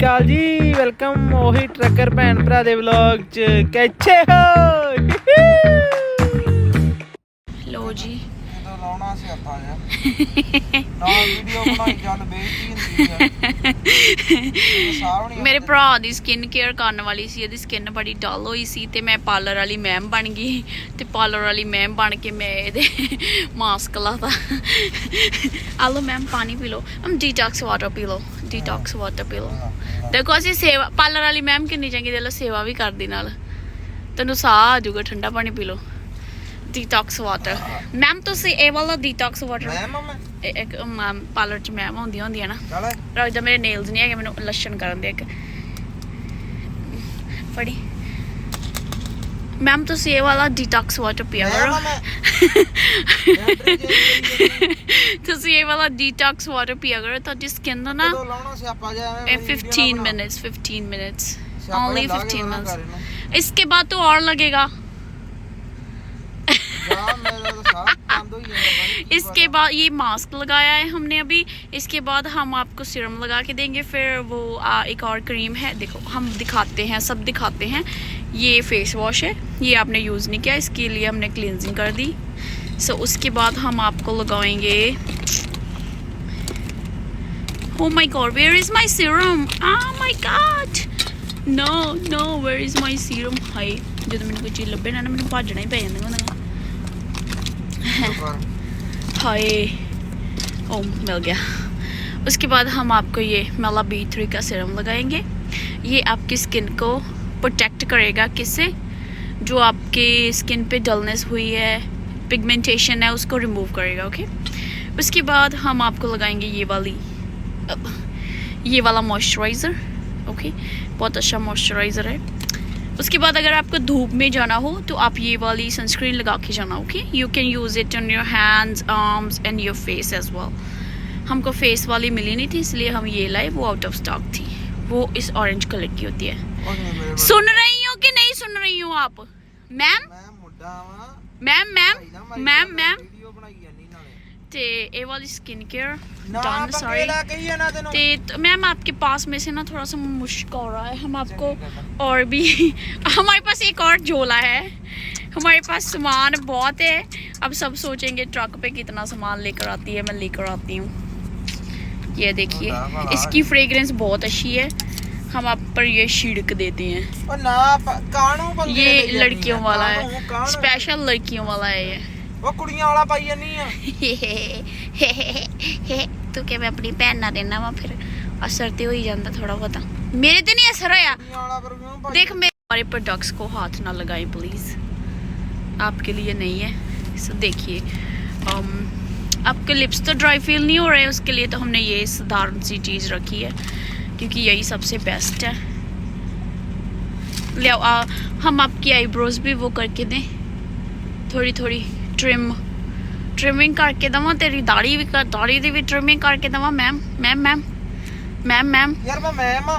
ਕਾਲ ਜੀ ਵੈਲਕਮ ਉਹੀ ਟਰੱਕਰ ਭੈਣ ਭਰਾ ਦੇ ਵਲੌਗ ਚ। ਕਿੱਥੇ ਹੋ! ਲੋ ਜੀ। ਜਦੋਂ ਲਾਉਣਾ ਸੀ ਆਪਾਂ ਯਾਰ ਨਾ ਵੀਡੀਓ ਬਣਾਈ ਚੱਲ ਬੇਇੱਜ਼ਤੀ ਹੁੰਦੀ ਆ। ਇਹ ਸਾਹ ਨਹੀਂ ਮੇਰੇ ਭਰਾ ਦੀ ਸਕਿਨ ਕੇਅਰ ਕਰਨ ਵਾਲੀ ਸੀ ਇਹਦੀ ਸਕਿਨ ਬੜੀ ਡਲ ਹੋਈ ਸੀ ਤੇ ਮੈਂ ਪਾਰਲਰ ਵਾਲੀ ਮੈਮ ਬਣ ਗਈ। ਤੇ ਪਾਰਲਰ ਵਾਲੀ ਮੈਮ ਬਣ ਕੇ ਮੈਂ ਇਹਦੇ ਮਾਸਕ ਲਾਤਾ। ਆਲੋ ਮੈਮ ਪਾਣੀ ਪੀ ਲਓ। ਹਮ ਡੀਟੌਕਸ ਵਾਟਰ ਪੀ ਲਓ। ਡੀਟੌਕਸ ਵਾਟਰ ਪੀ ਲਓ ਦੇਖੋ ਅਸੀਂ ਸੇਵਾ ਪਾਰਲਰ ਵਾਲੀ ਮੈਮ ਕਿੰਨੀ ਚੰਗੀ ਦੇ ਲੋ ਸੇਵਾ ਵੀ ਕਰਦੀ ਨਾਲ। ਤੈਨੂੰ ਸਾਹ ਆ ਜਾਊਗਾ ਠੰਡਾ ਪਾਣੀ ਪੀ ਲਓ। ਡੀਟੌਕਸ ਵਾਟਰ ਮੈਮ ਤੁਸੀਂ ਇਹ ਵਾਲਾ ਡੀਟੌਕਸ ਵਾਟਰ ਮੈਂ? ਮਮਾ ਇੱਕ ਪਾਰਲਰ ਚ ਮੈਮ ਹੁੰਦੀਆਂ ਹੁੰਦੀਆਂ ਨਾ। ਚੱਲ ਰਾਜ ਦਾ ਮੇਰੇ ਨੇਲਸ ਨਹੀਂ ਹੈਗੇ ਮੈਨੂੰ ਲੱਛਣ ਕਰਨ ਦੇ ਇੱਕ। ਫੜੀ। ਮੈਮ ਤੁਸੀਂ ਇਹ ਵਾਲਾ ਡੀਟੌਕਸ ਵਾਟਰ ਪੀਆ ਮੈਂ ਕਰੋ ਮਮਾ ਤੁਸੀਂ ਇਹ ਵਾਲਾ ਡੀਟੌਕਸ ਵਾਟਰ ਪੀਆ ਕਰੋ ਤੁਹਾਡੀ ਸਕਿਨ ਦਾ ਨਾ ਜਦੋਂ ਲਾਉਣਾ ਸੀ ਆਪਾਂ ਜਾ ਇਹ 15 minutes 15 minutes only 15 minutes इसके बाद तो और लगेगा ਜਾ ਮੇਰਾ ਤਾਂ ਸਾਹ ਬੰਦ ਹੋਈ ਜਾਂਦਾ ਬਾਈ, ਕੀ इसके पता। बाद ये मास्क लगाया है हमने अभी इसके बाद हम आपको सीरम लगा के देंगे फिर वो आ, एक और क्रीम है देखो हम दिखाते हैं सब दिखाते हैं ये फेस वॉश है ये आपने यूज़ नहीं किया इसके लिए हमने क्लींजिंग कर दी सो उसके बाद हम आपको लगाएंगे Oh my god, where is my serum? Oh my god! No, no, where is my serum? ਹਾਏ ਜਦੋਂ ਮੈਨੂੰ ਕੋਈ ਚੀਜ਼ ਲੱਭੇ ਨਾ ਨਾ ਮੈਨੂੰ ਭੱਜਣਾ ਹੀ ਪੈ ਜਾਂਦਾ ਹੁੰਦਾ ਪਰ हाय ओ मिल गया उसके बाद हम आपको ये मेला बी थ्री का सीरम लगाएंगे ये आपकी स्किन को प्रोटेक्ट करेगा किससे जो आपके स्किन पे डलनेस हुई है पिगमेंटेशन है, उसको रिमूव करेगा ओके उसके बाद हम आपको लगाएँगे ये वाली ये वाला मॉइस्चराइज़र ओके बहुत अच्छा मॉइस्चराइज़र है। उसके बाद अगर आपको धूप में जाना हो तो आप ये वाली सनस्क्रीन लगा के जाना okay you can use it on your hands arms and your face as well हमको फेस वाली मिली नहीं थी, इसलिए हम ये लाए, वो आउट ऑफ़ स्टॉक थी। वो इस ऑरेंज कलर की होती है ਉਹ ਨਹੀਂ ਮੇਰੇ ਵੱਲ। सुन रही हो कि नहीं सुन रही हो आप मैम ਮੈਂ ਮੁੰਡਾ ਵਾਂ मैम ਭਾਈ ਨਾ मैम ਮਾਰੀ मैम ਜਾਂਦਾ, मैम ਵੀਡੀਓ ਬਣਾਈ ਜਾਨੀ ਨਾਲੇ ते ये वाली स्किन केयर ਨਾ डन ਪੰਗੇ सॉरी ਲੈ ਕੇ ਹੀ ਨਾ ਤੈਨੂੰ ते तो मैम आपके पास में से ना थोड़ा सा मुश्क हो रहा है हम आपको चलिए, करना। और भी हमारे पास एक और झोला है हमारे पास सामान बहुत है अब सब सोचेंगे ट्रक पे कितना सामान लेकर आती है मैं लेकर आती हूँ ये देखिए इसकी फ्रेग्रेंस बहुत अच्छी है। हम आप पर ये छिड़क देते हैं। ये लड़कियों वाला है। स्पेशल लड़कियों वाला है ये। वो कुड़ियाँ वाला पाई नहीं है? तू क्या मैं अपनी भैन ना देना वा फिर असर तो हो ही जाता थोड़ा बहुत मेरे तो नहीं असर होया। देख मेरे हमारे प्रोडक्ट्स को हाथ ना लगाएँ प्लीज़ आपके लिए नहीं है। सो देखिए um, आपके लिप्स तो ड्राई फील नहीं हो रहे उसके लिए तो हमने ये साधारण सी चीज़ रखी है क्योंकि यही सबसे बेस्ट है ले आओ, आ, हम आपकी आईब्रोज भी वो करके दें थोड़ी थोड़ी ट्रिम ट्रिमिंग करके दवा तेरी दाढ़ी भी कर दाढ़ी ਦੀ ਵੀ ट्रिमिंग ਕਰਕੇ ਦਵਾ ma'am ma'am ma'am ma'am ma'am ਯਾਰ ਮੈਂ ਮੈਂ ਮਾਂ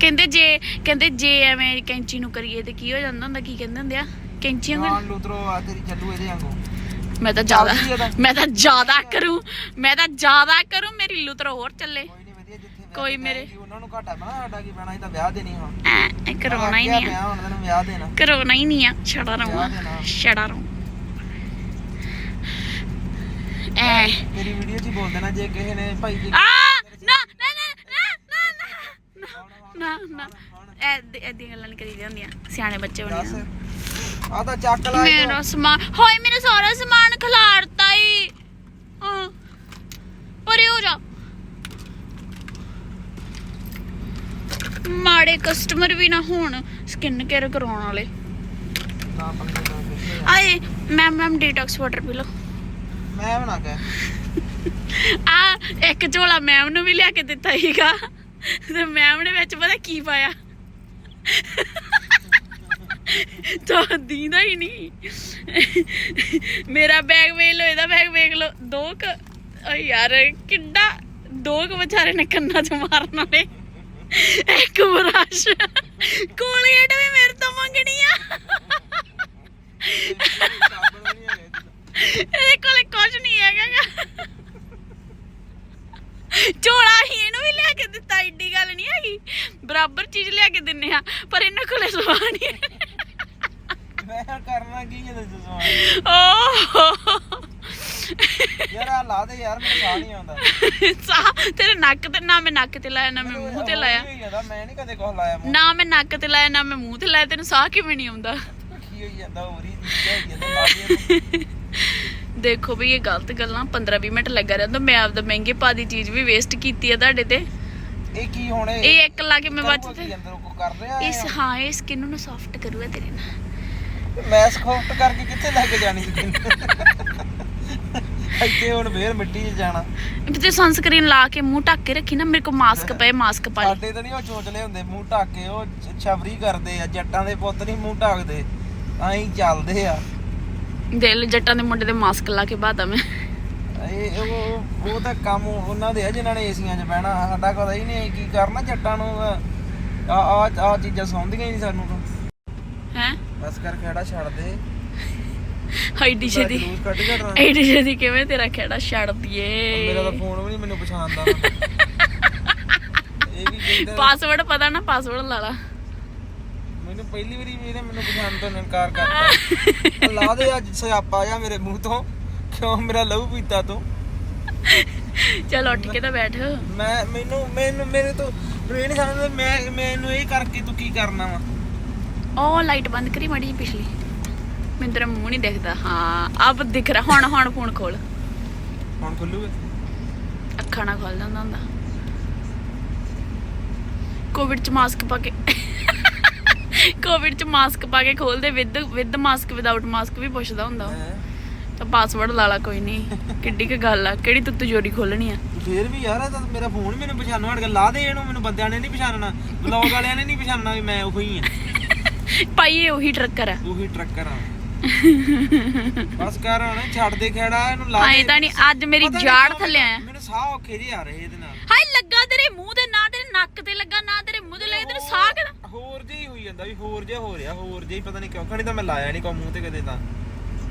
ਕਹਿੰਦੇ ਜੇ ਕਹਿੰਦੇ ਜੇ ਐਵੇਂ ਕੈਂਚੀ ਨੂੰ ਕਰੀਏ ਤੇ ਕੀ ਹੋ ਜਾਂਦਾ ਹੁੰਦਾ ਕੀ ਕਹਿੰਦੇ ਹੁੰਦੇ ਆ ਕੈਂਚੀ ਹਾਂ ਵਾਂਗੂ ਲੁਤਰੋ ਆ ਤੇਰੀ ਚੱਲੂ ਇਹਦੇ ਵਾਂਗੂ ਮੈਂ ਤਾਂ ਜ਼ਿਆਦਾ ਚੱਲਦੀ ਆ ਤਾਂ। ਮੈਂ ਤਾਂ ਜ਼ਿਆਦਾ ਕਰੂੰ। ਮੈਂ ਤਾਂ ਜ਼ਿਆਦਾ ਕਰੂੰ ਮੇਰੀ ਲੁਤਰ ਹੋਰ ਚੱਲੇ। ਕੋਈ ਨਹੀਂ ਵਧੀਆ ਜਿੱਥੇ ਵਿਆਹ ਕੋਈ ਤੇ ਮੇਰੇ- ਉਹਨਾਂ ਨੂੰ ਘਾਟਾ ਪੈਣਾ ਸਾਡਾ ਕੀ ਪੈਣਾ ਇਹ ਤਾਂ ਵਿਆਹ ਦੇਣੀ ਹਾਂ। ਐ ਕਰੋਨਾ ਹੀ ਨਹੀਂ ਆ। ਹੁਣ ਤੈਨੂੰ ਵਿਆਹ ਦੇਣਾ। ਕਰੋਨਾ ਹੀ ਨਹੀਂ ਆ ਛੜਾ ਰਹੂੰ। ਛੜਾ ਰਹੂੰ ਐ। ਤੇਰੀ ਵੀਡੀਓ 'ਚ ਹੀ ਬੋਲ ਦੇਣਾ ਜੇ ਕਿਸੇ ਨੇ ਭਾਈ ਜੀ ਆ ਨਾ ਨਾ ਨਾ ਨਾ ਨਾ ਨਾ। ਨਾ ਨਾ ਐ ਐਦੀਆਂ ਗੱਲਾਂ ਨਹੀਂ ਕਰੀਦੀਆਂ ਹੁੰਦੀਆਂ ਸਿਆਣੇ ਬੱਚੇ ਦੱਸ। ਬਣੀਆਂ ਆ ਤਾਂ ਚੱਕ ਲਾ ਇਹ ਮੇਰਾ ਸਮਾਨ ਹੋਏ ਮੇਰਾ ਸਾਰਾ ਸਮਾਨ ਖਿਲਾਰਤਾ ਹੀ ਹਾਂ। ਪਰੇ ਹੋ ਜਾ। ਮਾੜੇ ਕਸਟਮਰ ਵੀ ਨਾ ਹੋਣ ਸਕਿਨ ਕੇਅਰ ਕਰਾਉਣ ਵਾਲੇ। ਨਾ ਪੰਗੇ ਨਾ ਕਿਸੇ ਆਏ ਮੈਮ ਮੈਮ ਡੀਟੌਕਸ ਵਾਟਰ ਪੀ ਲਓ। ਮੈਂ ਬਣਾ ਕੇ। ਆ ਇੱਕ ਝੋਲਾ ਮੈਮ ਨੂੰ ਵੀ ਲਿਆ ਕੇ ਦਿੱਤਾ ਸੀਗਾ। ਤੇ ਮੈਮ ਨੇ ਵਿੱਚ ਪਤਾ ਕੀ ਪਾਇਆ? ਤਾਂ ਦੀਦਾ ਹੀ ਨਹੀਂ। ਮੇਰਾ ਬੈਗ ਵੇਖ ਲਓ, ਇਹਦਾ ਬੈਗ ਵੇਖ ਲਓ। ਦੋ ਕ ਓ ਯਾਰ, ਕਿੱਡਾ ਦੋ ਕ ਵਿਚਾਰੇ ਨੇ ਕੰਨਾਂ 'ਚ ਮਾਰਨ ਵਾਲੇ। ਇੱਕ ਬਰਸ਼ ਕੋਲੀਏਟ ਵੀ ਮੇਰੇ ਤੋਂ ਮੰਗਣੀ ਆ। ਇਹਦੇ ਕੋਲੇ ਕੁਝ ਨਹੀਂ ਹੈਗਾ ਗਾ। ਝੋਲਾ ਹੀ ਇਹਨੂੰ ਵੀ ਲਿਆ ਕੇ ਦਿੱਤਾ ਏਡੀ ਗੱਲ ਨਹੀਂ ਹੈਗੀ। ਬਰਾਬਰ ਚੀਜ਼ ਲਿਆ ਕੇ ਦਿੰਨੇ ਆ, ਪਰ ਇਹਨਾਂ ਕੋਲੇ ਸਵਾਹ ਨਹੀਂ। ਮੈਂ ਕਰਨਾ ਕੀ ਜਦੋਂ ਜਸਵਾਨ ਓਹ ਯਾਰ ਆ ਲਾ ਦੇ ਯਾਰ ਮੈਨੂੰ ਸਾਹ ਨਹੀਂ ਆਉਂਦਾ। ਸਾ ਤੇਰੇ ਨੱਕ ਤੇ ਨਾ ਮੈਂ ਨੱਕ ਤੇ ਲਾਇਆ ਨਾ ਮੈਂ ਮੂੰਹ ਤੇ ਲਾਇਆ। ਹੋਈ ਜਾਂਦਾ ਮੈਂ ਨਹੀਂ ਕਦੇ ਕੁਛ ਲਾਇਆ ਮੂੰਹ ਨਾ ਮੈਂ ਨੱਕ ਤੇ ਲਾਇਆ ਨਾ ਮੈਂ ਮੂੰਹ ਤੇ ਲਾਇਆ ਤੈਨੂੰ ਸਾਹ ਕਿਵੇਂ ਨਹੀਂ ਆਉਂਦਾ? ਕੀ ਹੋਈ ਜਾਂਦਾ ਹੋਰ ਹੀ ਹੋਈ ਜਾਂਦਾ ਲਾ ਦੇ ਇਹਨੂੰ। ਦੇਖੋ ਵੀ ਇਹ ਗਲਤ ਗੱਲਾਂ 15-20 ਮਿੰਟ ਲੱਗਾ ਰਹਿੰਦਾ ਮੈਂ ਆਪਦਾ ਮਹਿੰਗੇ ਪਾ ਦੀ ਚੀਜ਼ ਵੀ ਵੇਸਟ ਕੀਤੀ ਆ ਤੁਹਾਡੇ ਤੇ। ਇਹ ਕੀ ਹੁਣ? ਇਹ ਇੱਕ ਲਾ ਕੇ ਮੈਂ ਬਾਅਦ ਕਰੂਗਾ ਕੀ ਚ ਅੰਦਰ ਕੋ ਕਰ ਰਿਹਾ ਇਸ ਹਾਂ ਇਹ ਸਕਿਨ ਨੂੰ ਸੌਫਟ ਕਰੂਗਾ ਤੇਰੇ ਨਾਲ। ਮੈਂ ਸਖੋਫਟ ਕਰਕੇ ਕਿੱਥੇ ਲੈ ਕੇ ਜਾਣੀ ਸੀ? ਤੈਨੂੰ ਇੱਥੇ ਹੁਣ ਫੇਰ ਮਿੱਟੀ 'ਚ ਜਾਣਾ। ਤੇ ਸਨਸਕ੍ਰੀਨ ਲਾ ਕੇ ਮੂੰਹ ਢੱਕ ਕੇ ਰੱਖੀ ਨਾ ਮੇਰੇ ਕੋਲ ਮਾਸਕ ਪਏ ਮਾਸਕ ਪਾ ਲਈ। ਸਾਡੇ ਤਾਂ ਨਹੀਂ ਉਹ ਚੋਚਲੇ ਹੁੰਦੇ ਮੂੰਹ ਢੱਕ ਕੇ ਉਹ ਛ- ਛਬਰੀ ਕਰਦੇ ਆ ਜੱਟਾਂ ਦੇ ਪੁੱਤ ਨਹੀਂ ਮੂੰਹ ਢੱਕਦੇ। ਐਂ ਚੱਲਦੇ ਆ। ਦਿਲ ਜੱਟਾਂ ਦੇ ਮੁੰਡੇ ਦੇ ਮਾਸਕ ਲਾ ਕੇ ਬਾਦਾ ਮੈਂ। ਇਹ ਉਹ ਉਹ ਤਾਂ ਕੰਮ ਉਹਨਾਂ ਦੇ ਆ ਜਿਨ੍ਹਾਂ ਨੇ ਏਸੀਆਂ 'ਚ ਬਹਿਣਾ ਸਾਡਾ ਹੀ ਨਹੀਂ ਕੀ ਕਰਨਾ ਜੱਟਾਂ ਨੂੰ। ਆ ਆ ਚੀਜ਼ਾਂ ਸੌਂਦੀਆਂ ਹੀ ਨਹੀਂ ਸਾਨੂੰ ਤਾਂ। ਬਸ ਕਰ ਖੇੜਾ ਛੱਡ ਦੇ। ਹਾਈਡੀ ਛੇਦੀ ਜਲੂਸ ਕੱਢ ਐਡੀ ਛੇਦੀ ਕਿਵੇਂ ਤੇਰਾ ਖੇੜਾ ਛੱਡ ਦਈਏ? ਮੇਰਾ ਤਾਂ ਫੋਨ ਵੀ ਨਹੀਂ ਮੈਨੂੰ ਪਛਾਣਦਾ। ਇਹ ਵੀ ਕਹਿੰਦਾ ਪਾਸਵਰਡ ਪਤਾ ਨਾ ਪਾਸਵਰਡ ਲਾ ਲਾ। ਮੈਨੂੰ ਪਹਿਲੀ ਵਾਰੀ ਵੀ ਇਹਨੇ ਮੈਨੂੰ ਪਛਾਣ ਤੋਂ ਇਨਕਾਰ ਕਰਤਾ। ਲਾ ਦੇ ਅੱਜ ਸਿਆਪਾ ਜਾ ਮੇਰੇ ਮੂੰਹ ਤੋਂ। ਕਿਉਂ ਮੇਰਾ ਲਹੂ ਪੀਤਾ ਤੂੰ? ਚਲ ਉੱਠ ਕੇ ਤਾਂ ਬੈਠ। ਮੈਂ ਮੈਨੂੰ ਮੈਨੂੰ ਮੇਰੇ ਤੋਂ ਮੈਨੂੰ ਇਹ ਨਹੀਂ ਸਮਝਦਾ ਮੈਂ ਮੈਨੂੰ ਇਹ ਕਰਕੇ ਤੂੰ ਕੀ ਕਰਨਾ ਵਾ? ਉਹ ਲਾਈਟ ਬੰਦ ਕਰੀ ਮਾੜੀ ਪਿਛਲੀ। ਮੈਨੂੰ ਤੇਰਾ ਮੂੰਹ ਨਹੀਂ ਦਿਖਦਾ। ਹਾਂ ਅਬ ਦਿਖ ਰਿਹਾ। ਹੁਣ ਹੁਣ ਫੋਨ ਖੋਲ। ਹੁਣ ਖੁੱਲੂਗਾ? ਅੱਖਾਂ ਨਾ ਖੋਲ ਜਾਂਦਾ ਹੁੰਦਾ। ਕੋਵਿਡ ਚ ਮਾਸਕ ਪਾ ਕੇ ਕੋਵਿਡ ਚ ਮਾਸਕ ਪਾ ਕੇ ਖੋਲਦੇ। With with mask without mask ਵੀ ਪੁੱਛਦਾ ਹੁੰਦਾ? ਤਾਂ ਪਾਸਵਰਡ ਲਾ ਲਾ ਕੋਈ ਨਹੀਂ ਕਿੱਡੀ ਕੁ ਗੱਲ ਆ। ਕਿਹੜੀ ਤੂੰ ਤਿਜੋਰੀ ਖੋਲਣੀ ਆ? ਫੇਰ ਵੀ ਯਾਰ ਇਹ ਤਾਂ ਮੇਰਾ ਫੋਨ ਮੈਨੂੰ ਪਛਾਣਨ ਹਟ ਗਿਆ ਲਾ ਦੇ ਇਹਨੂੰ ਮੈਨੂੰ ਬੰਦਿਆਂ ਨੇ ਨਹੀਂ ਪਛਾਣਨਾ। ਬਲੌਗ ਵਾਲਿਆਂ ਨੇ ਨਹੀਂ ਪਛਾਣਨਾ ਵੀ ਮੈਂ ਉਹੀ ਆ। ਭਾਈ ਇਹ ਉਹੀ ਟਰੱਕਰ ਆ। ਉਹੀ ਟਰੱਕਰ ਆ। ਬਸ ਕਰ ਹੁਣ ਛੱਡ ਦੇ ਖੇੜਾ ਇਹਨੂੰ ਲਾ ਆਏ ਤਾਂ ਨਹੀਂ ਅੱਜ ਮੇਰੀ ਜਾੜ ਥੱਲੇ ਆਇਆ। ਮੈਨੂੰ ਸਾਹ ਔਖੇ ਜਿਹੇ ਆ ਰਹੇ ਇਹਦੇ ਨਾਲ। ਹਾਏ ਲੱਗਾ ਤੇਰੇ ਮੂੰਹ ਦੇ ਨਾ ਤੇਰੇ ਨੱਕ ਤੇ ਲੱਗਾ ਨਾ ਤੇਰੇ ਮੂੰਹ ਤੇ ਲੱਗਾ ਤੇਰੇ ਸਾਹ ਕਿਹਦਾ ਹੋਰ ਹੀ ਹੋਈ ਜਾਂਦਾ ਵੀ ਹੋਰ ਜਿਹਾ ਹੋ ਰਿਹਾ ਹੋਰ ਹੀ ਪਤਾ ਨਹੀਂ ਕਿਉਂ। ਖਣੀ ਤਾਂ ਮੈਂ ਲਾਇਆ ਨਹੀਂ ਕੋ ਮੂੰਹ ਤੇ ਕਦੇ ਤਾਂ।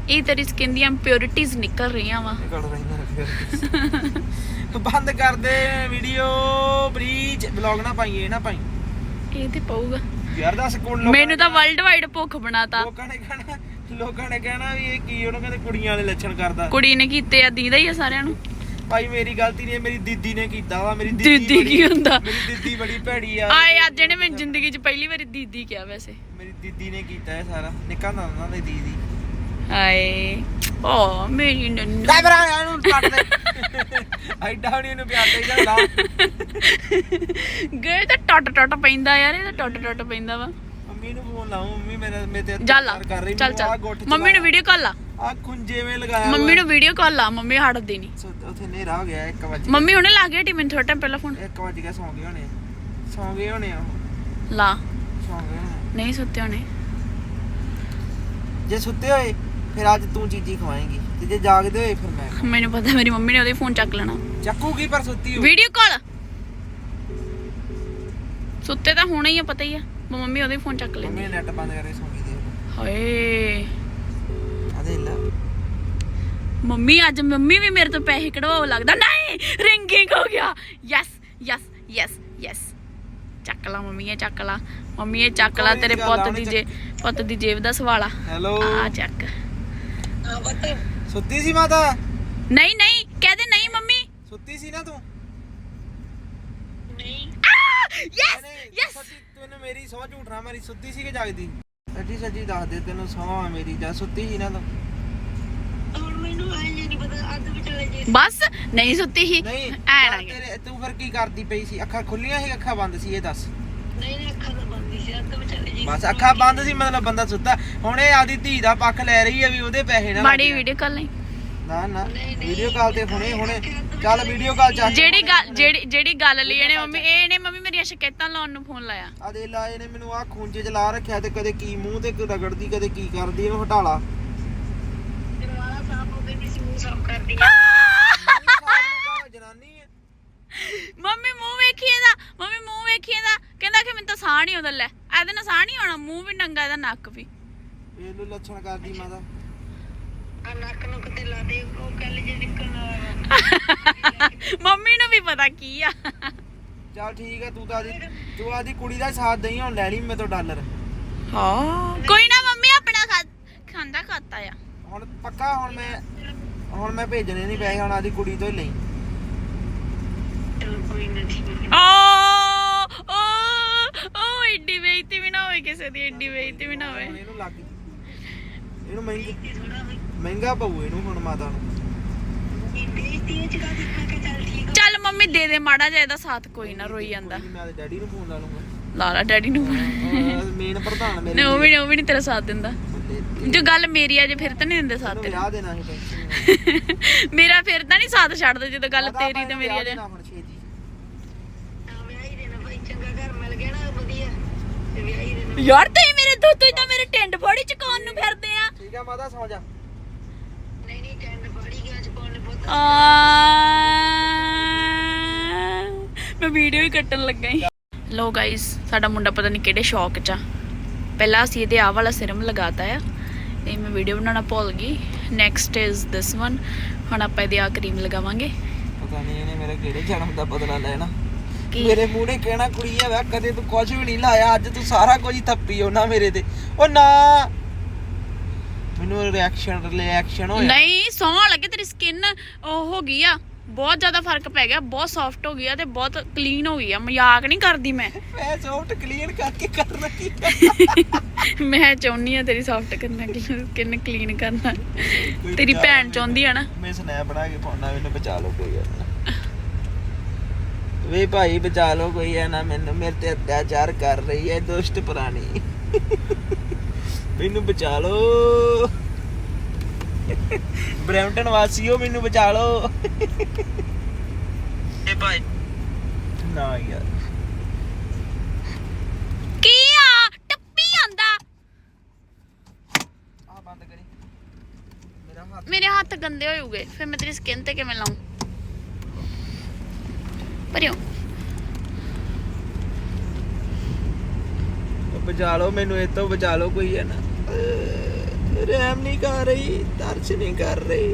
ਇਹ ਤੇਰੀ ਸਕਿਨ ਦੀਆਂ ਇੰਪਿਉਰਿਟੀਜ਼ ਨਿਕਲ ਰਹੀਆਂ ਵਾ। ਨਿਕਲ ਰਹੀਆਂ ਫਿਰ ਬੰਦ ਕਰ ਦੇ ਵੀਡੀਓ ਪਲੀਜ਼ ਬਲੌਗ ਨਾ ਪਾਈਏ ਨਾ ਪਾਈ ਇਹ ਤੇ ਪਊਗਾ। ਯਾਰ ਦੱਸ ਕੋਲ ਲੋਕਾਂ ਮੈਨੂੰ ਤਾਂ ਵਰਲਡ ਵਾਈਡ ਭੁੱਖ ਬਣਾਤਾ। ਲੋਕਾਂ ਨੇ ਕਹਿਣਾ ਲੋਕਾਂ ਨੇ ਕਹਿਣਾ ਵੀ ਇਹ ਕੀ ਉਹਨੂੰ ਕਹਿੰਦੇ ਕੁੜੀਆਂ ਵਾਲੇ ਲੱਛਣ ਕਰਦਾ। ਕੁੜੀ ਨੇ ਕੀਤੇ ਆ ਦੀਦਾ ਹੀ ਆ ਸਾਰਿਆਂ ਨੂੰ। ਭਾਈ ਮੇਰੀ ਗਲਤੀ ਨਹੀਂ ਹੈ, ਮੇਰੀ ਦੀਦੀ ਨੇ ਕੀਤਾ ਵਾ ਮੇਰੀ ਦੀਦੀ ਬੜੀ- ਕੀ ਹੁੰਦਾ? ਮੇਰੀ ਦੀਦੀ ਬੜੀ ਭੈੜੀ ਆ। ਆਏ ਅੱਜ ਇਹਨੇ ਮੈਨੂੰ ਜ਼ਿੰਦਗੀ 'ਚ ਪਹਿਲੀ ਵਾਰੀ ਦੀਦੀ ਕਿਹਾ ਵੈਸੇ। ਮੇਰੀ ਦੀਦੀ ਨੇ ਕੀਤਾ ਇਹ ਸਾਰਾ ਨਿੱਕਾ ਹੁੰਦਾ ਉਹਨਾਂ ਦੀ ਦੀਦੀ। ਹਾਏ ਓ ਮੇਰੀ ਨੰਨੂ। ਲੈ ਬਰਾ ਇਹਨੂੰ ਕੱਟ ਦੇ। ਐਡਾ ਨਹੀਂ ਇਹਨੂੰ ਪਿਆਰ ਦੇ ਜਾਂਦਾ ਗਏ ਤਾਂ ਟੱਟ ਟੱਟ ਪੈਂਦਾ ਯਾਰ ਇਹ ਤਾਂ ਟੱਟ ਟੱਟ ਪੈਂਦਾ ਵਾ। ਮੰਮੀ ਨੂੰ ਫੋਨ ਲਾਉ ਮੰਮੀ ਮੇਰੇ ਮੇਰੇ ਤੇ ਚੱਲ ਕਰ ਰਹੀ ਚੱਲ ਚੱਲ। ਮੰਮੀ ਨੂੰ ਵੀਡੀਓ ਕਾਲ ਲਾ। ਆ ਖੁੰਝੇ ਵੇਂ ਲਗਾਇਆ ਮੰਮੀ ਨੂੰ ਵੀਡੀਓ ਕਾਲ ਲਾ ਮੰਮੀ ਹਟਦੀ ਨਹੀਂ ਉੱਥੇ ਹਨੇਰਾ ਹੋ ਗਿਆ 1 ਵਜੇ ਮੰਮੀ ਹੁਣੇ ਲਾ ਗਈ ਟੀ ਮੈਨੂੰ ਥੋੜਾ ਟਾਈਮ ਪਹਿਲਾਂ ਫੋਨ 1 ਵਜੇ ਕੇ ਸੌਂ ਗਏ ਹੋਣੇ। ਆ। ਸੌਂ ਗਏ ਹੋਣੇ ਆ ਉਹ। ਲਾ। ਸੌਂ ਗਏ ਹੋਣੇ। ਨਹੀਂ ਸੁੱਤੇ ਹੋਣੇ। ਜੇ ਸੁੱਤੇ ਹੋਏ ਫਿਰ ਅੱਜ ਤੂੰ ਚੀਜ਼ੀ ਖਵਾਏਂਗੀ। ਤੇ ਜੇ ਜਾਗਦੇ ਹੋਏ ਫਿਰ ਮੈਂ ਮੈਨੂੰ ਪਤਾ ਮੇਰੀ ਮੰਮੀ ਨੇ ਉਹਦੇ ਫੋਨ ਚੱਕ ਲੈਣਾ। ਚੱਕੂਗੀ ਪਰ ਸੁੱਤੀ ਹੋ ਵੀਡੀਓ ਕਾਲ। ਸੁੱਤੇ ਤਾਂ ਹੋਣਾ ਹੀ ਆ ਪਤਾ ਹੀ ਆ। ਮੰਮੀ ਉਹਦੇ ਫੋਨ ਚੱਕ ਮੰਮੀ ਲੈਂਦੀ ਨੇ ਨੈਟ ਬੰਦ ਕਰੇ ਸੌਂ ਗਈ ਦੇ ਹਾਏ। ਆ ਲੈ। ਮੰਮੀ ਅੱਜ ਮੰਮੀ ਵੀ ਮੇਰੇ ਤੋਂ ਪੈਸੇ ਕਢਵਾਉ ਲੱਗਦਾ। ਨਹੀਂ ਰਿੰਗਿੰਗ ਹੋ ਗਿਆ। ਯੈਸ ਯੈਸ ਯੈਸ ਯੈਸ ਚੱਕ ਲਾ ਮੰਮੀ ਇਹ ਚੱਕ ਲਾ। ਮੰਮੀ ਇਹ ਚੱਕ ਲਾ ਤੇਰੇ ਪੁੱਤ ਆ, ਦੀ ਜੇ ਪੁੱਤ ਦੀ ਜੇਬ ਦਾ ਸਵਾਲ ਆ। ਹੈਲੋ ਆ ਚੱਕ। ਸੁੱਤੀ ਸੀ ਮਾਤਾ? ਨਹੀਂ ਨਹੀਂ ਕਹਦੇ ਨਹੀਂ ਮੰਮੀ। ਸੁੱਤੀ ਸੀ ਨਾ ਤੂੰ? ਯੈਸ ਨਹੀਂ, ਯੈਸ ਸੱਚੀ ਤੈਨੂੰ ਮੇਰੀ ਸੌ ਝੂਠ ਨਾ ਮਾਰੀ ਸੁੱਤੀ ਸੀ ਕਿ ਜਾਗਦੀ। ਸੱਚੀ ਸੱਚੀ ਦੱਸ ਦੇ ਤੈਨੂੰ ਸੌ ਆ ਮੇਰੀ ਜਾਂ ਸੁੱਤੀ ਸੀ ਨਾ ਤੂੰ? ਬਸ ਨਹੀਂ ਸੁੱਤੀ ਸੀ। ਨਹੀਂ ਐ ਨਾ ਤਾਂ ਤੇਰੇ ਤੂੰ ਫਿਰ ਕੀ ਕਰਦੀ ਪਈ ਸੀ? ਅੱਖਾਂ ਖੁੱਲੀਆਂ ਸੀ ਅੱਖਾਂ ਬੰਦ ਸੀ ਇਹ ਦੱਸ। ਬਸ ਅੱਖਾਂ ਬੰਦ ਸੀ ਮਤਲਬ ਬੰਦਾ ਸੁੱਤਾ। ਹੁਣ ਇਹ ਆਦੀ ਧੀ ਦਾ ਪੱਖ ਲੈ ਰਹੀ ਹੈ ਵੀ ਉਹਦੇ ਪੈਸੇ ਨਾ ਮਾੜੀ ਵੀਡੀਓ ਕਾਲ ਨਹੀਂ। ਨਾ ਨਾ ਵੀਡੀਓ ਕਾਲ ਤੇ ਹੁਣੇ ਹੁਣੇ। ਚੱਲ ਵੀਡੀਓ ਕਾਲ ਚੱਲ। ਜਿਹੜੀ ਗੱਲ ਜਿਹੜੀ ਜਿਹੜੀ ਗੱਲ ਲਈ ਇਹਨੇ ਮੰਮੀ ਇਹਨੇ ਮੰਮੀ ਮੇਰੀਆਂ ਸ਼ਿਕਾਇਤਾਂ ਲਾਉਣ ਨੂੰ ਫੋਨ ਲਾਇਆ। ਆ ਦੇ ਲਾ ਇਹਨੇ ਮੈਨੂੰ ਆ ਖੂੰਜੇ ਚ ਲਾ ਰੱਖਿਆ ਤੇ ਕਦੇ ਕੀ ਮੂੰਹ ਤੇ ਰਗੜਦੀ ਕਦੇ ਕੀ ਕਰਦੀ ਇਹਨੂੰ ਹਟਾ ਲਾ। ਜਨਾਨੀ ਹੈ। ਮੰਮੀ ਮੂੰਹ ਵੇਖੀ ਇਹਦਾ ਮੰਮੀ ਮੂੰਹ ਵੇਖੀ ਇਹਦਾ। ਕਹਿੰਦਾ ਕਿ ਮੈਨੂੰ ਤਾਂ ਸਾਹ ਨਹੀਂ ਆਉਂਦਾ ਲੈ ਇਹਦੇ ਨਾਲ ਸਾਹ ਨਹੀਂ ਆਉਣਾ ਮੂੰਹ ਵੀ ਨੰਗਾ ਇਹਦਾ ਨੱਕ ਵੀ। ਇਹਨੂੰ ਲੱਛਣ ਕਰਦੀ ਮਾਤਾ। ਮੰਮੀ ਨੂੰ ਵੀ ਪਤਾ ਕੀ ਆ। ਚੱਲ ਠੀਕ ਹੈ ਤੂੰ ਤਾਂ ਆਦੀ ਤੂੰ ਆਦੀ ਕੁੜੀ ਦਾ ਸਾਥ ਦੇਈ ਹੁਣ ਲੈ ਲਈ ਮੇਰੇ ਤੋਂ ਡਾਲਰ। ਹਾਂ। ਕੋਈ ਨਾ ਮੰਮੀ ਆਪਣਾ ਖਾਂਦਾ ਖਾਤਾ ਆ। ਹੁਣ ਪੱਕਾ ਹੁਣ ਮੈਂ ਹੁਣ ਮੈਂ ਭੇਜਣੇ ਨਹੀਂ ਪੈਸੇ ਹੁਣ ਆਦੀ ਕੁੜੀ ਤੋਂ ਹੀ ਲਈ। ਓ ਏਡੀ ਬੇਇੱਜ਼ਤੀ ਵੀ ਨਾ ਹੋਵੇ ਕਿਸੇ ਦੀ ਏਡੀ ਬੇਇੱਜ਼ਤੀ ਵੀ ਨਾ ਹੋਵੇ। ਇਹਨੂੰ ਲੱਗ ਇਹਨੂੰ ਮਹਿੰਗਾ ਮਹਿੰਗਾ ਪਊ ਇਹਨੂੰ ਹੁਣ ਮਾਤਾ ਨੂੰ। ਚੱਲ ਮੰਮੀ ਦੇ ਦੇ ਮਾੜਾ ਜਿਹਾ ਇਹਦਾ ਸਾਥ ਕੋਈ ਨਾ ਰੋਈ ਜਾਂਦਾ। ਮੈਂ ਤੇ ਡੈਡੀ ਨੂੰ ਫੋਨ ਲਾ ਲੂੰਗਾ। ਲਾ ਲਾ ਡੈਡੀ ਨੂੰ। ਮੇਨ ਪ੍ਰਧਾਨ ਮੇਰੇ ਨਾ ਉਹ ਵੀ ਉਹ ਵੀ ਨਹੀਂ ਤੇਰਾ ਸਾਥ ਦਿੰਦਾ। ਜੋ ਗੱਲ ਮੇਰੀ ਆ ਜੇ ਫਿਰ ਤਾਂ ਨਹੀਂ ਦਿੰਦੇ ਸਾਥ ਤੇਰਾ। ਵਿਆਹ ਦੇਣਾ ਸੀ ਟੈਨਸ਼ਨ ਮੇਰਾ ਫਿਰ ਤਾਂ ਨਹੀਂ ਸਾਥ ਛੱਡਦੇ ਜਦੋਂ ਗੱਲ ਤੇਰੀ ਤੇ ਮੇਰੀ ਆ ਜੇ ਹੁਣ ਛੇਤੀ ਯਾਰ ਤੁਸੀਂ ਮੇਰੇ ਦੋ ਤੁਸੀਂ ਤਾਂ ਮੇਰੇ ਟਿੰਡ ਫੋੜੀ ਚਕਾਉਣ ਨੂੰ ਫਿਰਦੇ ਆ। ਠੀਕ ਆ ਮਾਤਾ ਸੌ ਜਾ। ਆ। ਮੈਂ ਵੀਡੀਓ ਹੀ ਕੱਟਣ ਲੱਗਾ ਹੀ ਲੋ ਗਾਇਸ ਸਾਡਾ ਮੁੰਡਾ ਪਤਾ ਨਹੀਂ ਕਿਹੜੇ ਸ਼ੌਕ 'ਚ ਆ। ਪਹਿਲਾਂ ਅਸੀਂ ਇਹਦੇ ਆਹ ਵਾਲਾ ਸਿਰਮ ਲਗਾਤਾ ਆ ਤੇ ਮੈਂ ਵੀਡੀਓ ਬਣਾਉਣਾ ਭੁੱਲ ਗਈ। ਨੈਕਸਟ ਇਜ਼ ਦਿਸ ਵਨ ਹੁਣ ਆਪਾਂ ਇਹਦੇ ਆ ਕਰੀਮ ਲਗਾਵਾਂਗੇ। ਪਤਾ ਨਹੀਂ ਇਹਨੇ ਮੇਰੇ ਕਿਹੜੇ ਜਨਮ ਦਾ ਬਦਲਾ ਲੈਣਾ। ਮੇਰੇ ਮੂੰਹ ਨੇ ਕਹਿਣਾ ਕੁੜੀ ਆ ਵਾ ਕਦੇ ਤੂੰ ਕੁਝ ਵੀ ਨਹੀਂ ਲਾਇਆ ਅੱਜ ਤੂੰ ਸਾਰਾ ਕੁਝ ਹੀ ਥੱਪੀ ਹੋ ਨਾ ਮੇਰੇ ਤੇ। ਉਹ ਨਾ। ਮੈਨੂੰ ਰਿਐਕਸ਼ਨ ਰਿਐਕਸ਼ਨ ਹੋਇਆ। ਨਹੀਂ ਸੌਂ ਲੱਗੇ ਤੇਰੀ ਸਕਿਨ ਉਹ ਹੋ ਗਈ ਆ। ਬਹੁਤ ਜ਼ਿਆਦਾ ਫ਼ਰਕ ਪੈ ਗਿਆ ਬਹੁਤ ਸੌਫਟ ਹੋ ਗਈ ਆ ਤੇ ਬਹੁਤ ਕਲੀਨ ਹੋ ਗਈ ਆ। ਮਜ਼ਾਕ ਨਹੀਂ ਕਰਦੀ ਮੈਂ। ਮੈਂ ਸੌਫਟ ਕਲੀਅਰ ਕਰਕੇ ਕਰ ਰਹੀ ਮੈਂ ਚਾਹੁੰਨੀ ਆ ਤੇਰੀ ਸੌਫਟ ਕਰਨਾ ਸਕਿਨ ਕਲੀਨ ਕਰਨਾ। ਤੇਰੀ ਭੈਣ ਚਾਹੁੰਦੀ ਆ ਨਾ। ਮੈਂ ਸਨੈਪ ਬਣਾ ਕੇ ਪਾਉਣਾ ਮੈਨੂੰ ਬਚਾ ਲਓ ਕੋਈ ਨਾ। ਵੇ ਭਾਈ ਬਚਾ ਲਓ ਕੋਈ ਹੈ ਨਾ ਮੈਨੂੰ ਮੇਰੇ ਤੇ ਅਤਿਆਚਾਰ ਕਰ ਰਹੀ ਹੈ ਦੁਸ਼ਟ ਪ੍ਰਾਣੀ। ਮੈਨੂੰ ਬਚਾ ਲਓ। ਬ੍ਰੈਂਟਨ ਵਾਸੀਓ ਮੈਨੂੰ ਬਚਾ ਲਓ। ਏ ਭਾਈ। ਨਾ ਯਾਰ। ਕੀ ਆ? ਟੱਪੀ ਆਂਦਾ ਆ ਬੰਦ ਕਰੀ। ਮੇਰਾ ਹੱਥ ਮੇਰੇ ਹੱਥ ਗੰਦੇ ਹੋਏ ਫਿਰ ਮੈਂ ਤੇਰੀ ਸਕਿਨ ਤੇ ਕਿਵੇਂ ਲਾਉਂ ਪਰਿਓ ਬਚਾ ਲਓ ਮੈਨੂੰ ਇਹ ਤੋਂ ਬਚਾ ਲਓ ਕੋਈ ਹੈ ਨਾ। ਰਹਿਮ ਨਹੀਂ ਕਰ ਰਹੀ ਤਰਸ ਨਹੀਂ ਕਰ ਰਹੀ।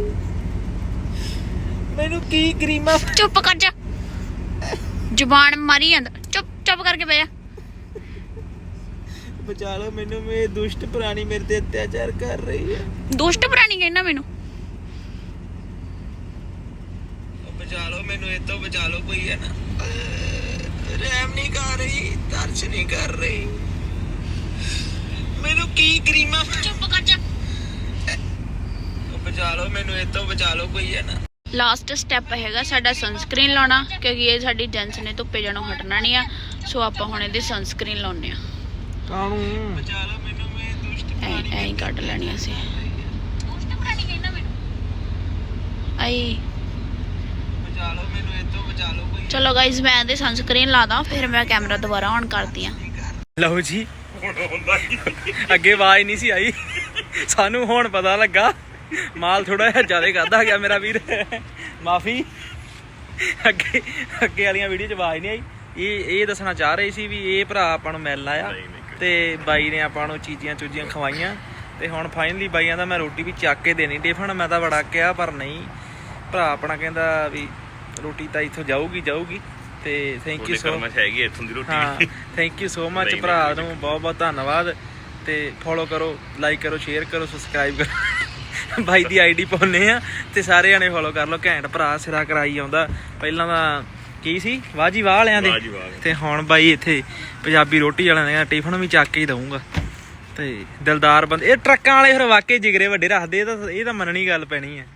ਮੈਨੂੰ ਕੀ ਕਰੀਮਾ ਚੁੱਪ ਕਰ ਜਾ। ਜ਼ੁਬਾਨ ਮਾਰੀ ਜਾਂਦਾ। ਚੁੱਪ ਚੁੱਪ ਕਰਕੇ ਬਹਿ ਜਾ। ਬਚਾ ਲਓ ਮੈਨੂੰ ਮੇਰੇ ਦੁਸ਼ਟ ਪ੍ਰਾਣੀ ਮੇਰੇ ਤੇ ਅਤਿਆਚਾਰ ਕਰ ਰਹੀ ਹੈ। ਦੁਸ਼ਟ ਪ੍ਰਾਣੀ ਕਹਿਣਾ ਮੈਨੂੰ। ਬਚਾ ਲਓ ਮੈਨੂੰ ਇਹ ਤੋਂ ਬਚਾ ਲਓ ਕੋਈ ਹੈ ਨਾ। ਰਹਿਮ ਨਹੀਂ ਕਰ ਰਹੀ ਤਰਸ ਨਹੀਂ ਕਰ ਰਹੀ। ਮੈਨੂੰ ਕੀ ਕਰੀਮਾ ਚੁੱਪ ਕਰ ਜਾ। ਬਚਾ ਲਓ ਮੈਨੂੰ ਇਹ ਤੋਂ ਬਚਾ ਲਓ ਕੋਈ ਹੈ ਨਾ। ਲਾਸਟ ਸਟੈਪ ਹੈਗਾ ਸਾਡਾ ਸਨਸਕ੍ਰੀਨ ਲਾਉਣਾ ਕਿਉਂਕਿ ਇਹ ਸਾਡੀ ਜੈਂਸ ਨੇ ਧੁੱਪੇ ਜਾਣੋਂ ਹਟਣਾ ਨਹੀਂ ਆ ਸੋ ਆਪਾਂ ਹੁਣ ਇਹਦੀ ਸਨਸਕ੍ਰੀਨ ਲਾਉਨੇ ਆ ਕਾਣੂ ਬਚਾ ਲਓ ਮੈਨੂੰ ਮੇਰੇ ਦੁਸ਼ਟ ਐ ਕੱਢ ਲੈਣੀ ਅਸੀਂ। ਆਈ ਬਚਾ ਲਓ ਮੈਨੂੰ ਇਹ ਤੋਂ ਬਚਾ ਲਓ ਕੋਈ ਚਲੋ ਗਾਇਜ਼ ਮੈਂ ਇਹਦੇ ਸਨਸਕ੍ਰੀਨ ਲਾਦਾ ਫਿਰ ਮੈਂ ਕੈਮਰਾ ਦੁਬਾਰਾ ਔਨ ਕਰਦੀ ਆ ਲਓ ਜੀ। ਅੱਗੇ ਆਵਾਜ਼ ਨਹੀਂ ਸੀ ਆਈ। ਸਾਨੂੰ ਹੁਣ ਪਤਾ ਲੱਗਾ। ਮਾਲ ਥੋੜਾ ਜਿਹਾ ਜ਼ਿਆਦਾ ਕਰਦਾ ਗਿਆ ਮੇਰਾ ਵੀਰ। ਮਾਫੀ। ਅੱਗੇ ਅੱਗੇ ਵਾਲੀਆਂ ਵੀਡੀਓ 'ਚ ਆਵਾਜ਼ ਨਹੀਂ ਆਈ। ਇਹ ਇਹ ਦੱਸਣਾ ਚਾਹ ਰਹੇ ਸੀ ਵੀ ਇਹ ਭਰਾ ਆਪਾਂ ਨੂੰ ਮਿਲਣ ਆਇਆ। ਤੇ ਬਾਈ ਨੇ ਆਪਾਂ ਨੂੰ ਚੀਜ਼ੀਆਂ ਚੂਜੀਆਂ ਖਵਾਈਆਂ। ਤੇ ਹੁਣ ਫਾਈਨਲੀ ਬਾਈਆਂ ਦਾ ਮੈਂ ਰੋਟੀ ਵੀ ਚੱਕ ਕੇ ਦੇਣੀ। ਟਿਫਨ ਮੈਂ ਤਾਂ ਬੜਾ ਕਿਹਾ ਪਰ ਨਹੀਂ। ਭਰਾ ਆਪਣਾ ਕਹਿੰਦਾ ਵੀ ਰੋਟੀ ਤਾਂ ਇੱਥੋਂ ਜਾਊਗੀ ਜਾਊਗੀ। ਤੇ ਥੈਂਕ ਯੂ ਸੋ ਮਚ ਹੈਗੀ ਇੱਥੋਂ ਦੀ ਰੋਟੀ। ਹਾਂ ਥੈਂਕ ਯੂ ਸੋ ਮਚ ਭਰਾ ਨੂੰ ਬਹੁਤ ਬਹੁਤ ਧੰਨਵਾਦ। ਤੇ ਫੋਲੋ ਕਰੋ ਲਾਈਕ ਕਰੋ ਸ਼ੇਅਰ ਕਰੋ ਸਬਸਕ੍ਰਾਈਬ ਕਰੋ। ਭਾਈ ਦੀ ਆਈਡੀ ਪਾਉਨੇ ਆ ਤੇ ਸਾਰੇ ਜਣੇ ਫੋਲੋ ਕਰ ਲਓ। ਘੈਂਟ ਭਰਾ ਸਿਰਾ ਕਰਾਈ ਆਉਂਦਾ। ਪਹਿਲਾਂ ਤਾਂ ਕੀ ਸੀ? ਵਾਹ ਲਿਆਂ ਦੇ। ਤੇ ਹੁਣ ਬਾਈ ਇੱਥੇ ਪੰਜਾਬੀ ਰੋਟੀ ਵਾਲਿਆਂ ਦਾ ਟਿਫਨ ਵੀ ਚੱਕ ਕੇ ਦਊਂਗਾ। ਤੇ ਦਿਲਦਾਰ ਬੰਦੇ ਇਹ ਟਰੱਕਾਂ ਵਾਲੇ ਫਿਰ ਵਾਕਈ ਜਿਗਰੇ ਵੱਡੇ ਰੱਖਦੇ ਇਹ ਤਾਂ ਇਹ ਤਾਂ ਮੰਨਣੀ ਗੱਲ ਪੈਣੀ ਹੈ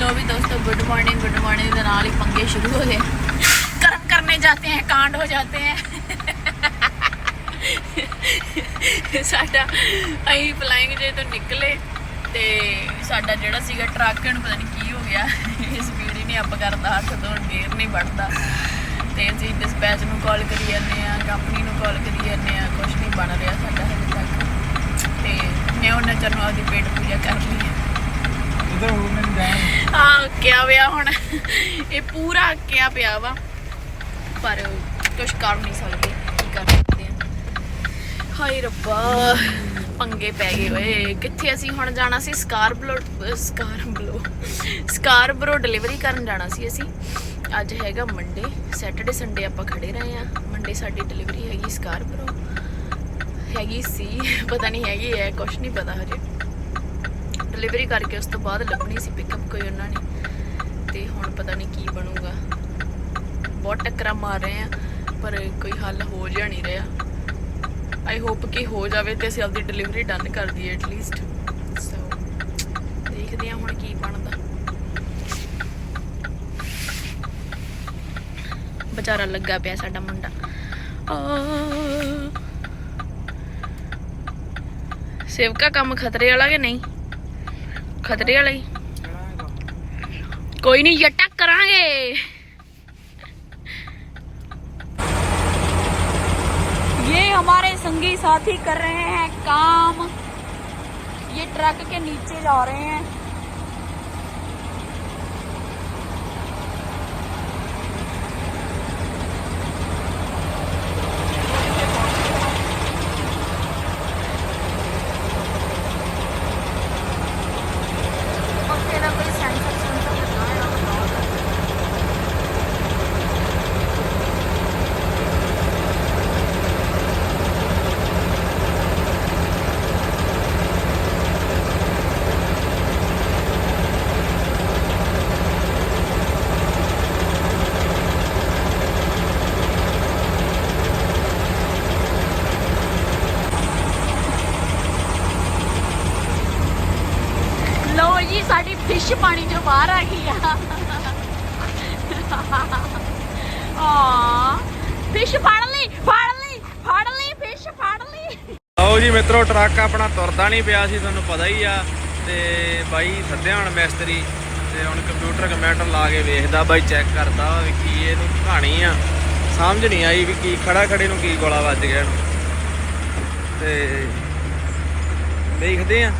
ਲੋ ਵੀ ਦੋ गुड मॉर्निंग गुड मॉर्निंग ਦੇ ਨਾਲ ਹੀ ਪੰਗੇ ਸ਼ੁਰੂ ਹੋ ਗਏ कर्म करने जाते हैं कांड हो जाते हैं ਸਾਡਾ ਅਸੀਂ ਫਲਾਈਂਗ ਜੇ ਤੋਂ ਨਿਕਲੇ ਤੇ ਸਾਡਾ ਜਿਹੜਾ ਸੀਗਾ ਟਰੱਕ ਨੂੰ ਪਤਾ ਨਹੀਂ ਕੀ ਹੋ ਗਿਆ ਇਹ ਸਪੀਡ ਹੀ ਨਹੀਂ ਅੱਪ ਕਰਦਾ ਹੱਥ ਤੋਂ ਗੇਅਰ ਨਹੀਂ ਵੱਢਦਾ ਤੇ ਅਸੀਂ ਡਿਸਪੈਚ ਨੂੰ ਕਾਲ ਕਰੀ ਜਾਂਦੇ ਆ ਕੰਪਨੀ ਨੂੰ ਕਾਲ ਕਰੀ ਜਾਂਦੇ ਆ ਕੁਝ ਨਹੀਂ ਬਣ ਰਿਹਾ ਸਾਡਾ ਹਜੇ ਤੱਕ ਤੇ ਮੈਂ ਉਹਨਾਂ ਚਿਰ ਨੂੰ ਆਪਦੀ ਪੇਟ ਪੂਜਾ ਕਰਨੀ ਹੈ ਇਧਰ ਹੋਰ ਮੈਨੂੰ ਜਾਣ ਆ ਕਿਆ ਪਿਆ ਹੁਣ। ਇਹ ਪੂਰਾ ਕਿਆ ਪਿਆ ਵਾ। ਪਰ ਕੁਛ ਕਰ ਨਹੀਂ ਸਕਦੇ। ਕੀ ਕਰ ਸਕਦੇ ਆ? ਹਾਏ ਰੱਬਾ, ਪੰਗੇ ਪੈ ਗਏ ਓਏ। ਕਿੱਥੇ ਅਸੀਂ ਹੁਣ ਜਾਣਾ ਸੀ? ਸਕਾਰਬਲੋ ਸਕਾਰਬਲੋ, ਸਕਾਰਬਰੋ ਡਿਲੀਵਰੀ ਕਰਨ ਜਾਣਾ ਸੀ ਅਸੀਂ। ਅੱਜ ਹੈਗਾ ਮੰਡੇ ਸੈਟਰਡੇ ਸੰਡੇ ਆਪਾਂ ਖੜੇ ਰਹੇ ਆ। ਮੰਡੇ ਸਾਡੀ ਡਿਲੀਵਰੀ ਹੈਗੀ ਸਕਾਰਬਰੋ। ਹੈਗੀ ਸੀ, ਪਤਾ ਨਹੀਂ ਹੈਗੀ ਹੈ, ਕੁਛ ਨਹੀਂ ਪਤਾ ਹਜੇ। ਡਿਲੀਵਰੀ ਕਰਕੇ ਉਸ ਤੋਂ ਬਾਅਦ ਲੱਭਣੀ ਸੀ ਪਿਕਅਪ ਕੋਈ ਉਹਨਾਂ ਨੇ। ਤੇ ਹੁਣ ਪਤਾ ਨਹੀਂ ਕੀ ਬਣੂਗਾ। ਬਹੁਤ ਟੱਕਰਾਂ ਮਾਰ ਰਹੇ ਆ, ਪਰ ਕੋਈ ਹੱਲ ਹੋ ਜਾ ਨਹੀਂ ਰਿਹਾ। ਆਈ ਹੋਪ ਕਿ ਹੋ ਜਾਵੇ ਤੇ ਅਸੀਂ ਆਪਦੀ ਡਿਲੀਵਰੀ ਡਨ ਕਰ ਦਈਏ ਐਟ ਲੀਸਟ ਸੋ ਦੇਖਦੇ ਹਾਂ ਹੁਣ ਕੀ ਬਣਦਾ। ਵਿਚਾਰਾ ਲੱਗਾ ਪਿਆ ਸਾਡਾ ਮੁੰਡਾ। ਸੇਵਕਾ ਕੰਮ ਖਤਰੇ ਵਾਲਾ ਕਿ ਨਹੀਂ? ਖਤਰੇ ਵਾਲਾ ਹੀ कोई नहीं यट्टा करांगे ये हमारे संगी साथी कर रहे हैं काम ये ट्रक के नीचे जा रहे हैं ਟਰੱਕ ਆਪਣਾ ਤੁਰਦਾ ਨਹੀਂ ਪਿਆ ਸੀ, ਤੁਹਾਨੂੰ ਪਤਾ ਹੀ ਆ। ਤੇ ਬਾਈ ਸੱਦਿਆ ਹੁਣ ਮਿਸਤਰੀ, ਤੇ ਹੁਣ ਕੰਪਿਊਟਰ ਕੰਪਿਊਟਰ ਲਾ ਕੇ ਵੇਖਦਾ, ਬਾਈ ਚੈੱਕ ਕਰਦਾ ਵੀ ਕੀ ਇਹਨੂੰ ਕਹਾਣੀ ਆ। ਸਮਝ ਨਹੀਂ ਆਈ ਵੀ ਕੀ ਖੜਾ ਖੜੇ ਨੂੰ ਕੀ ਗੋਲਾ ਵੱਜ ਗਿਆ ਇਹਨੂੰ। ਤੇ ਦੇਖਦੇ ਆ।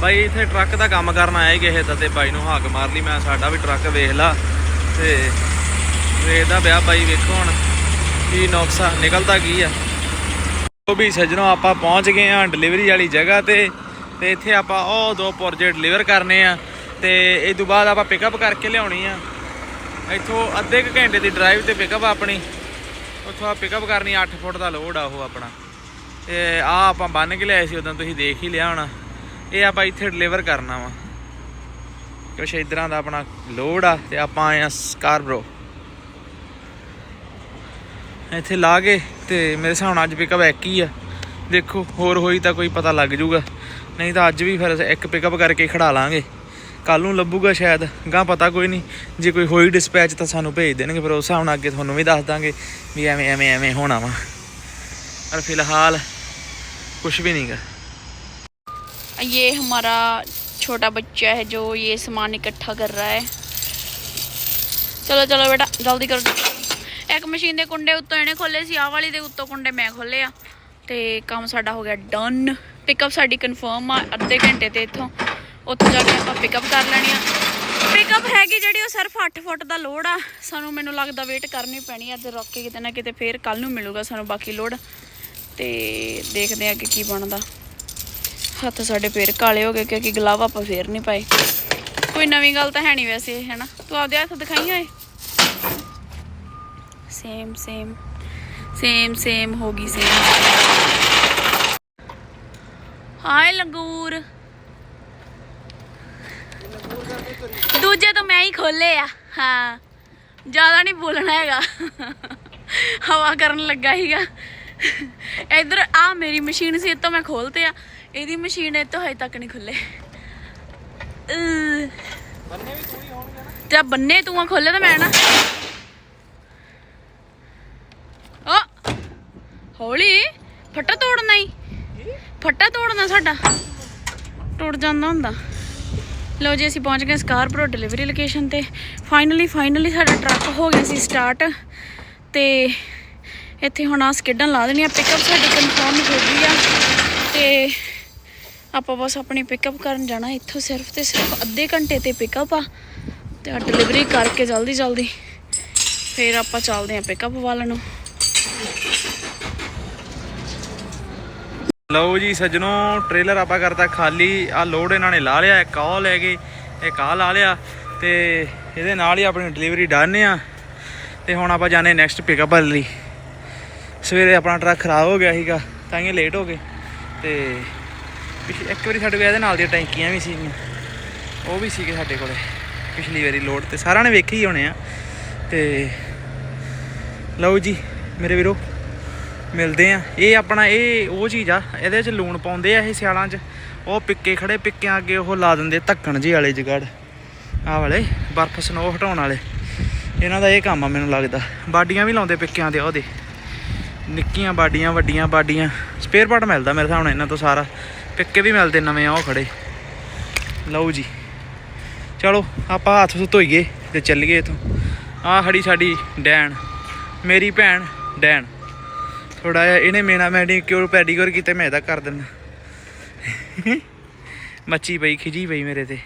ਬਾਈ ਇੱਥੇ ਟਰੱਕ ਦਾ ਕੰਮ ਕਰਨ ਆਇਆ ਹੀ ਕਿਸੇ ਦਾ ਤੇ ਬਾਈ ਨੂੰ ਹਾਕ ਮਾਰ ਲਈ, ਮੈਂ ਸਾਡਾ ਵੀ ਟਰੱਕ ਵੇਖ ਲਾ। ਤੇ ਵੇਖਦਾ ਪਿਆ ਬਾਈ, ਵੇਖੋ ਹੁਣ ਕੀ ਨੁਕਸਾ ਨਿਕਲਦਾ ਕੀ ਆ। ਉਹ ਵੀ ਸੱਜਣੋ ਆਪਾਂ ਪਹੁੰਚ ਗਏ ਹਾਂ ਡਿਲੀਵਰੀ ਵਾਲੀ ਜਗ੍ਹਾ ਤੇ ਤੇ ਇੱਥੇ ਆਪਾਂ ਉਹ ਦੋ ਪੁਰਜੇ ਡਿਲੀਵਰ ਕਰਨੇ ਆ, ਤੇ ਇਹ ਤੋਂ ਬਾਅਦ ਆਪਾਂ ਪਿਕਅਪ ਕਰਕੇ ਲਿਆਉਣੀ ਆ। ਇੱਥੋਂ ਅੱਧੇ ਕੁ ਘੰਟੇ ਦੀ ਡਰਾਈਵ ਤੇ ਪਿਕਅਪ ਆਪਣੀ। ਉੱਥੋਂ ਆ ਪਿਕਅਪ ਕਰਨੀ 8 ਫੁੱਟ ਦਾ ਲੋਡ ਆ ਉਹ ਆਪਣਾ। ਤੇ ਆ ਆਪਾਂ ਬੰਨ ਕੇ ਲਿਆਏ ਸੀ, ਉਦੋਂ ਤੁਸੀਂ ਦੇਖ ਹੀ ਲਿਆ ਹੋਣਾ। ਇਹ ਆਪਾਂ ਇੱਥੇ ਡਿਲੀਵਰ ਕਰਨਾ ਵਾ। ਕੁਛ ਇਧਰਾਂ ਦਾ ਆਪਣਾ ਲੋਡ ਆ, ਤੇ ਆਪਾਂ ਆਏ ਆ ਸਕਾਰਬਰੋ ਇੱਥੇ ਲਾ ਕੇ ਤੇ ਮੇਰੇ ਹਿਸਾਬ ਨਾਲ ਅੱਜ ਪਿਕਅਪ ਇੱਕ ਹੀ ਆ ਦੇਖੋ ਹੋਰ ਹੋਈ ਤਾਂ ਕੋਈ ਪਤਾ ਲੱਗ ਜੂਗਾ ਨਹੀਂ ਤਾਂ ਅੱਜ ਵੀ ਫਿਰ ਇੱਕ ਪਿਕਅਪ ਕਰਕੇ ਖੜਾ ਲਾਂਗੇ ਕੱਲ ਨੂੰ ਲੱਭੂਗਾ ਸ਼ਾਇਦ ਗਾਂ ਪਤਾ ਕੋਈ ਨਹੀਂ ਜੇ ਕੋਈ ਹੋਈ ਡਿਸਪੈਚ ਤਾਂ ਸਾਨੂੰ ਭੇਜ ਦੇਣਗੇ ਫਿਰ ਉਸ ਹਿਸਾਬ ਨਾਲ ਅੱਗੇ ਤੁਹਾਨੂੰ ਵੀ ਦੱਸ ਦਾਂਗੇ ਵੀ ਐਵੇਂ ਐਵੇਂ ਐਵੇਂ ਹੋਣਾ ਵਾ ਪਰ ਫਿਲਹਾਲ ਕੁਝ ਵੀ ਨਹੀਂਗਾ ये हमारा छोटा बच्चा है जो ये सामान इकट्ठा कर रहा है ਚਲੋ ਚਲੋ ਬੇਟਾ ਜਲਦੀ ਕਰੋ ਇੱਕ ਮਸ਼ੀਨ ਦੇ ਕੁੰਡੇ ਉੱਤੋਂ ਇਹਨੇ ਖੋਲੇ ਸੀ, ਆਹ ਵਾਲੀ ਦੇ ਉੱਤੋਂ ਕੁੰਡੇ ਮੈਂ ਖੋਲੇ ਆ। ਤੇ ਕੰਮ ਸਾਡਾ ਹੋ ਗਿਆ ਡਨ ਪਿਕਅਪ ਸਾਡੀ ਕਨਫਰਮ ਆ, ਅੱਧੇ ਘੰਟੇ ਤੇ ਇੱਥੋਂ। ਉੱਥੋਂ ਜਾ ਕੇ ਆਪਾਂ ਪਿਕਅਪ ਕਰ ਲੈਣੀ ਆ। ਪਿਕਅਪ ਹੈਗੀ ਜਿਹੜੀ ਉਹ ਸਿਰਫ 8 ਫੁੱਟ ਦਾ ਲੋਡ ਆ। ਸਾਨੂੰ ਮੈਨੂੰ ਲੱਗਦਾ ਵੇਟ ਕਰਨੀ ਪੈਣੀ ਆ, ਅੱਜ ਰੁੱਕ ਕੇ ਕਿਤੇ ਨਾ ਕਿਤੇ ਫੇਰ ਕੱਲ ਨੂੰ ਮਿਲੂਗਾ ਸਾਨੂੰ ਬਾਕੀ ਲੋਡ ਤੇ ਦੇਖਦੇ ਆ ਕਿ ਕੀ ਬਣਦਾ। ਹੱਥ ਸਾਡੇ ਫੇਰ ਕਾਲੇ ਹੋ ਗਏ, ਕਿਉਂਕਿ ਗਲਵ ਆਪਾਂ ਫੇਰ ਨਹੀਂ ਪਾਏ। ਕੋਈ ਨਵੀਂ ਗੱਲ ਤਾਂ ਹੈ ਨਹੀਂ ਵੈਸੇ, ਹੈਨਾ? ਤੂੰ ਆਪਦੇ ਹੱਥ ਦਿਖਾਈ ਹੋਏ ਸੇਮ ਸੇਮ ਸੇਮ ਸੇਮ ਹੋ ਗਈ ਸੇਮ ਹਾਏ ਲੰਗੂਰ। ਦੂਜੇ ਤਾਂ ਮੈਂ ਹੀ ਖੋਲੇ ਆ। ਹਾਂ। ਜ਼ਿਆਦਾ ਨਹੀਂ ਬੋਲਣਾ ਹੈਗਾ। ਹਵਾ ਕਰਨ ਲੱਗਾ ਸੀਗਾ। ਇਧਰ ਆ ਮੇਰੀ ਮਸ਼ੀਨ ਸੀ ਇਹ ਤੋਂ ਮੈਂ ਖੋਲਤੇ ਆ। ਇਹਦੀ ਮਸ਼ੀਨ ਇਹ ਤੋਂ ਹਜੇ ਤੱਕ ਨਹੀਂ ਖੁੱਲੇ। ਬੰਨੇ ਵੀ ਤੂੰ ਹੀ ਹੋਣਗੇ ਨਾ। ਆਹ ਬੰਨੇ ਤੂੰ ਆ ਖੋਲੇ ਤਾਂ ਮੈਂ ਨਾ ਓ ਹੌਲੀ। ਫੱਟਾ ਤੋੜਨਾ ਹੀ ਫੱਟਾ ਤੋੜਨਾ ਸਾਡਾ। ਟੁੱਟ ਜਾਂਦਾ ਹੁੰਦਾ। ਲਓ ਜੀ, ਅਸੀਂ ਪਹੁੰਚ ਗਏ ਸਕਾਰਪਰੋ ਡਿਲੀਵਰੀ ਲੋਕੇਸ਼ਨ ਤੇ। ਫਾਈਨਲੀ ਫਾਈਨਲੀ ਸਾਡਾ ਟਰੱਕ ਹੋ ਗਿਆ ਸੀ ਸਟਾਰਟ। ਤੇ ਇੱਥੇ ਹੁਣ ਆ ਸਕਿਡਾਂ ਲਾ ਦੇਣੀਆਂ। ਪਿਕਅਪ ਸਾਡੀ ਕਨਫਰਮ ਹੋ ਗਈ ਆ। ਤੇ ਆਪਾਂ ਬਸ ਆਪਣੀ ਪਿਕਅਪ ਕਰਨ ਜਾਣਾ ਇੱਥੋਂ ਸਿਰਫ ਤੇ ਸਿਰਫ ਅੱਧੇ ਘੰਟੇ ਤੇ ਪਿਕਅਪ ਆ। ਤੇ ਆ ਡਿਲੀਵਰੀ ਕਰਕੇ ਜਲਦੀ ਜਲਦੀ ਫਿਰ ਆਪਾਂ ਚੱਲਦੇ ਆਂ ਪਿਕਅਪ ਵੱਲ ਨੂੰ। ਲਓ ਜੀ ਸੱਜਣੋ ਟ੍ਰੇਲਰ ਆਪਾਂ ਕਰਤਾ ਖਾਲੀ। ਆ ਲੋਡ ਇਹਨਾਂ ਨੇ ਲਾ ਲਿਆ, ਇੱਕ ਆਹ ਲੈ ਗਏ, ਇੱਕ ਆਹ ਲਾ ਲਿਆ ਤੇ ਇਹਦੇ ਨਾਲ ਹੀ ਆਪਣੀ ਡਿਲੀਵਰੀ ਡਨ ਆ। ਤੇ ਹੁਣ ਆਪਾਂ ਜਾਣੇ ਨੈਕਸਟ ਪਿਕਅਪ ਲਈ। ਸਵੇਰੇ ਆਪਣਾ ਟਰੱਕ ਖਰਾਬ ਹੋ ਗਿਆ ਸੀਗਾ, ਤਾਂ ਹੀ ਲੇਟ ਹੋ ਗਏ। ਤੇ ਪਿਛ- ਇੱਕ ਵਾਰੀ ਸਾਡੇ ਕੋਲ ਇਹਦੇ ਨਾਲ ਦੀਆਂ ਟੈਂਕੀਆਂ ਵੀ ਸੀਗੀਆਂ। ਉਹ ਵੀ ਸੀਗੇ ਸਾਡੇ ਕੋਲੇ, ਪਿਛਲੀ ਵਾਰੀ ਲੋਡ ਤੇ। ਸਾਰਿਆਂ ਨੇ ਵੇਖੇ ਹੀ ਹੋਣੇ ਆ। ਤੇ ਲਓ ਜੀ ਮੇਰੇ ਵੀਰੋ, ਮਿਲਦੇ ਆ ਇਹ ਆਪਣਾ ਇਹ ਉਹ ਚੀਜ਼ ਆ, ਇਹਦੇ ਚ ਲੂਣ ਪਾਉਂਦੇ ਆ ਇਹ ਸਿਆਲਾਂ ਚ। ਉਹ ਪਿੱਕੇ ਖੜੇ, ਪਿੱਕਿਆਂ ਅੱਗੇ ਉਹ ਲਾ ਦਿੰਦੇ ਧੱਕਣ ਜੀ ਵਾਲੇ ਜਗੜ। ਆਹ ਵਾਲੇ, ਬਰਫ਼ ਸਨੋ ਹਟਾਉਣ ਵਾਲੇ। ਇਹਨਾਂ ਦਾ ਇਹ ਕੰਮ ਆ ਮੈਨੂੰ ਲੱਗਦਾ। ਬਾਡੀਆਂ ਵੀ ਲਾਉਂਦੇ ਪਿੱਕਿਆਂ ਦੇ, ਉਹਦੇ। ਨਿੱਕੀਆਂ ਬਾਡੀਆਂ, ਵੱਡੀਆਂ ਬਾਡੀਆਂ। ਸਪੇਅਰ ਪਾਰਟ ਮਿਲਦਾ ਮੇਰੇ ਹਿਸਾਬ ਨਾਲ ਇਹਨਾਂ ਤੋਂ ਸਾਰਾ। ਪਿੱਕੇ ਵੀ ਮਿਲਦੇ ਨਵੇਂ ਆ ਉਹ ਖੜੇ। ਲਓ ਜੀ। ਚਲੋ, ਆਪਾਂ ਹੱਥ ਧੋਈਏ ਤੇ ਚੱਲੀਏ ਇਥੋਂ। ਆਹ ਖੜੀ ਸਾਡੀ ਡੈਣ। ਮੇਰੀ ਭੈਣ। ਡੈਣ। ਥੋੜਾ ਜਿਹਾ ਇਹਨੇ ਮੇਨਾ ਮੈਡੀਕਿਉਰ ਪੈਡੀਕਿਉਰ ਕੀਤੇ, ਮੈਂ ਇਹਦਾ ਕਰ ਦਿੰਦਾ। ਮੱਚੀ ਪਈ, ਖਿਜੀ ਪਈ ਮੇਰੇ ਤੇ।